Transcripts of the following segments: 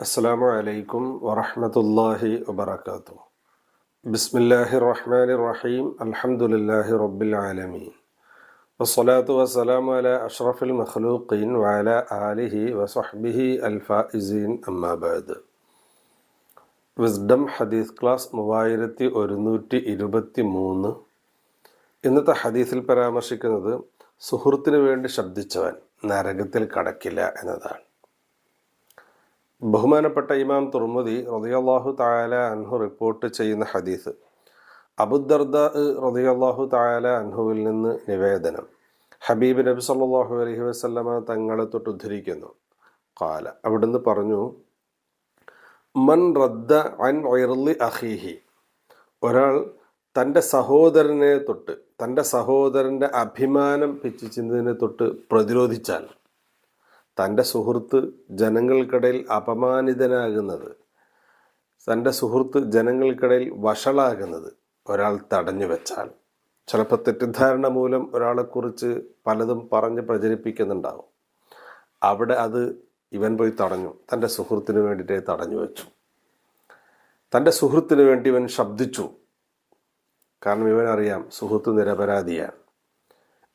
അസ്സാമു അലൈക്കും വറഹമത്തല്ലാഹി വബർക്കാത്തു ബിസ്മില്ലാഹി റഹ്മാൻ റഹീം അലഹമുല്ലാഹി റബ്ബിൽ ആലമീൻ വസ്സലാത്തു വസ്സലാമു അല അഷ്റഫുൽ മഖ്ലൂഖീൻ വഅല ആലിഹി വസഹ്ബിഹി അൽഫായിസീൻ അമ്മാബാദ് വിസ്ഡം ഹദീസ് ക്ലാസ് മൂവായിരത്തി ഒരുന്നൂറ്റി ഇരുപത്തി മൂന്ന് ഇന്നത്തെ ഹദീസിൽ പരാമർശിക്കുന്നത് സുഹൃത്തിനു വേണ്ടി ശബ്ദിച്ചവൻ. നരകത്തിൽ കടക്കില്ല എന്നതാണ്. ബഹുമാനപ്പെട്ട ഇമാം തുർമുദി റതിയല്ലാഹു തായാല അൻഹു റിപ്പോർട്ട് ചെയ്യുന്ന ഹദീസ് അബുദർദ റതിയല്ലാഹു തായാല അൻഹുവിൽ നിന്ന് നിവേദനം. ഹബീബ് നബി സല്ലാഹു അലഹി വസല്ലമ തങ്ങളെ തൊട്ട് ഉദ്ധരിക്കുന്നു. കാല അവിടുന്ന് പറഞ്ഞു മൻ റദ്ദ അൻ ഇർലി അഖീഹി ഒരാൾ തന്റെ സഹോദരനെ തൊട്ട് തന്റെ സഹോദരന്റെ അഭിമാനം പിച്ചിച്ചതിനെ തൊട്ട് പ്രതിരോധിച്ചാൽ തന്റെ സുഹൃത്ത് ജനങ്ങൾക്കിടയിൽ അപമാനിതനാകുന്നത് തന്റെ സുഹൃത്ത് ജനങ്ങൾക്കിടയിൽ വഷളാകുന്നത് ഒരാൾ തടഞ്ഞു വെച്ചാൽ. ചിലപ്പോൾ തെറ്റിദ്ധാരണ മൂലം ഒരാളെക്കുറിച്ച് പലതും പറഞ്ഞ് പ്രചരിപ്പിക്കുന്നുണ്ടാവും. അവിടെ അത് ഇവൻ പോയി തടഞ്ഞു തന്റെ സുഹൃത്തിന് വേണ്ടിയിട്ട് തടഞ്ഞു വെച്ചു. തന്റെ സുഹൃത്തിന് വേണ്ടി ഇവൻ ശബ്ദിച്ചു. കാരണം ഇവനറിയാം സുഹൃത്ത് നിരപരാധിയാണ്.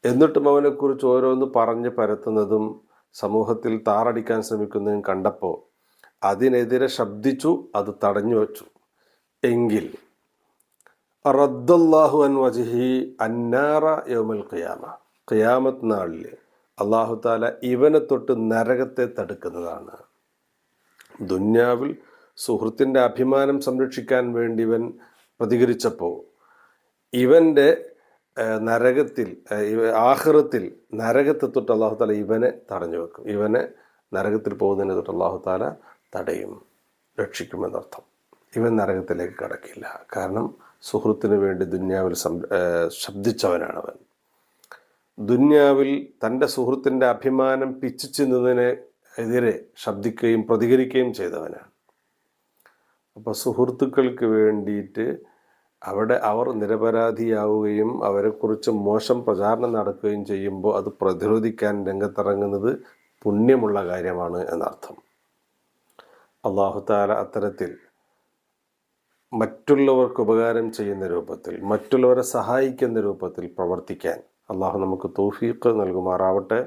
എന്നിട്ടും അവനെക്കുറിച്ച് ഓരോന്ന് പറഞ്ഞ് പരത്തുന്നതും സമൂഹത്തിൽ താറടിക്കാൻ ശ്രമിക്കുന്നതും കണ്ടപ്പോൾ അതിനെതിരെ ശബ്ദിച്ചു അത് തടഞ്ഞു വച്ചു. എങ്കിൽ റദ്ദല്ലാഹു അൻ വജിഹി അന്നാറ യോമൽ ഖിയാമ. ഖിയാമത്ത് നാളിൽ അള്ളാഹു താല ഇവനെ തൊട്ട് നരകത്തെ തടുക്കുന്നതാണ്. ദുന്യാവിൽ സുഹൃത്തിന്റെ അഭിമാനം സംരക്ഷിക്കാൻ വേണ്ടി ഇവൻ പ്രതികരിച്ചപ്പോൾ ഇവന്റെ നരകത്തിൽ ആഹ്റത്തിൽ നരകത്തെ തൊട്ട് അള്ളാഹു താല ഇവനെ തടഞ്ഞു വെക്കും. ഇവനെ നരകത്തിൽ പോകുന്നതിനെ തൊട്ട് അള്ളാഹു താല തടയും രക്ഷിക്കുമെന്നർത്ഥം. ഇവൻ നരകത്തിലേക്ക് കടക്കില്ല. കാരണം സുഹൃത്തിന് വേണ്ടി ദുന്യാവിൽ ശബ്ദിച്ചവനാണ് അവൻ ദുന്യാവിൽ തന്റെ സുഹൃത്തിന്റെ അഭിമാനം പിച്ചിച്ചുന്നതിനെ എതിരെ ശബ്ദിക്കുകയും പ്രതികരിക്കുകയും ചെയ്തവനാണ്. അപ്പോൾ സുഹൃത്തുക്കൾക്ക് വേണ്ടിയിട്ട് അവിടെ അവർ നിരപരാധിയാവുകയും അവരെക്കുറിച്ച് മോശം പ്രചാരണം നടക്കുകയും ചെയ്യുമ്പോൾ അത് പ്രതിരോധിക്കാൻ രംഗത്തിറങ്ങുന്നത് പുണ്യമുള്ള കാര്യമാണ് എന്നർത്ഥം. അള്ളാഹുത്താല അത്തരത്തിൽ മറ്റുള്ളവർക്ക് ഉപകാരം ചെയ്യുന്ന രൂപത്തിൽ മറ്റുള്ളവരെ സഹായിക്കുന്ന രൂപത്തിൽ പ്രവർത്തിക്കാൻ അള്ളാഹു നമുക്ക് തൗഫീഖ് നൽകുമാറാവട്ടെ.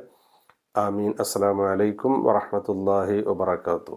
ആമീൻ. അസ്സാം വലൈക്കും വറഹമത്തല്ലാഹി വബർക്കാത്തു